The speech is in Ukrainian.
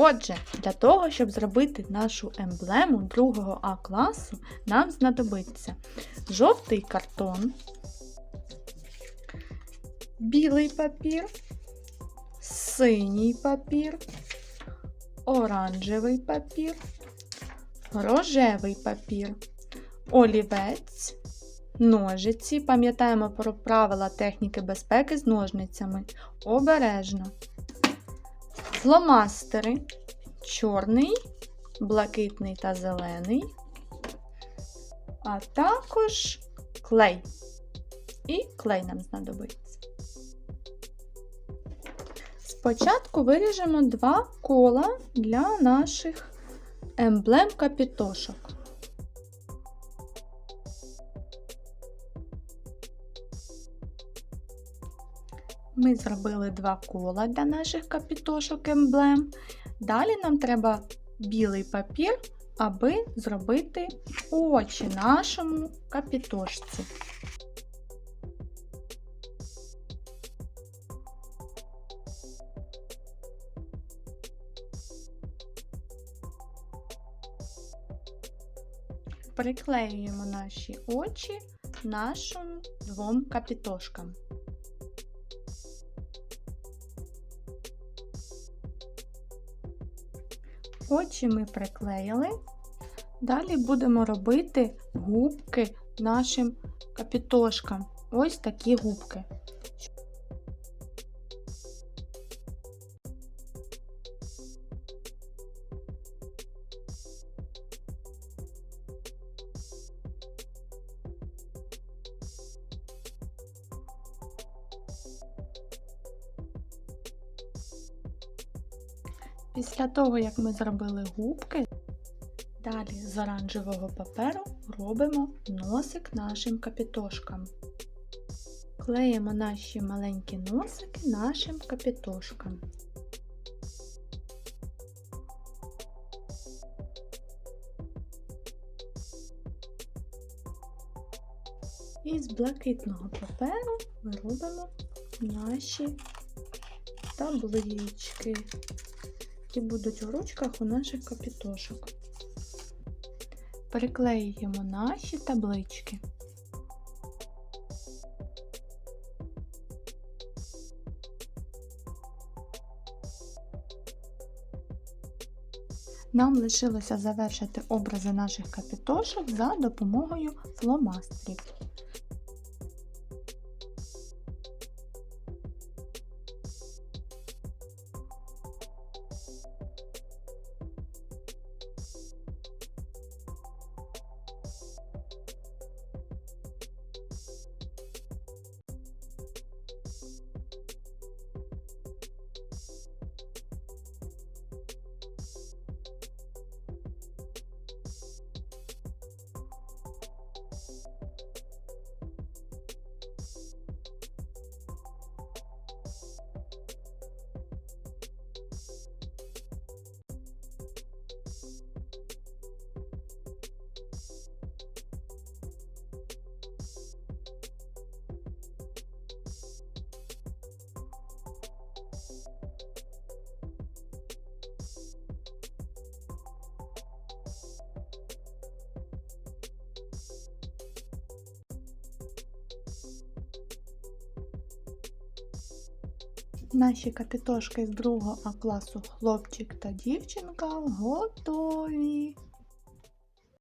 Отже, для того, щоб зробити нашу емблему другого А класу, нам знадобиться жовтий картон, білий папір, синій папір, оранжевий папір, рожевий папір, олівець, ножиці. Пам'ятаємо про правила техніки безпеки з ножницями. Обережно. Фломастери чорний, блакитний та зелений, а також клей. І клей нам знадобиться. Спочатку виріжемо два кола для наших емблем капітошок. Ми зробили два кола для наших капітошок емблем. Далі нам треба білий папір, аби зробити очі нашому капітошці. Приклеюємо наші очі нашим двом капітошкам. Очі ми приклеїли. Далі будемо робити губки нашим капітошкам. Ось такі губки. Після того, як ми зробили губки, далі з оранжевого паперу робимо носик нашим капітошкам. Клеїмо наші маленькі носики нашим капітошкам. І з блакитного паперу ми робимо наші таблички які будуть у ручках у наших капітошок. Приклеюємо наші таблички. Нам лишилося завершити образи наших капітошок за допомогою фломастерів. Наші капітошки з другого А класу хлопчик та дівчинка готові.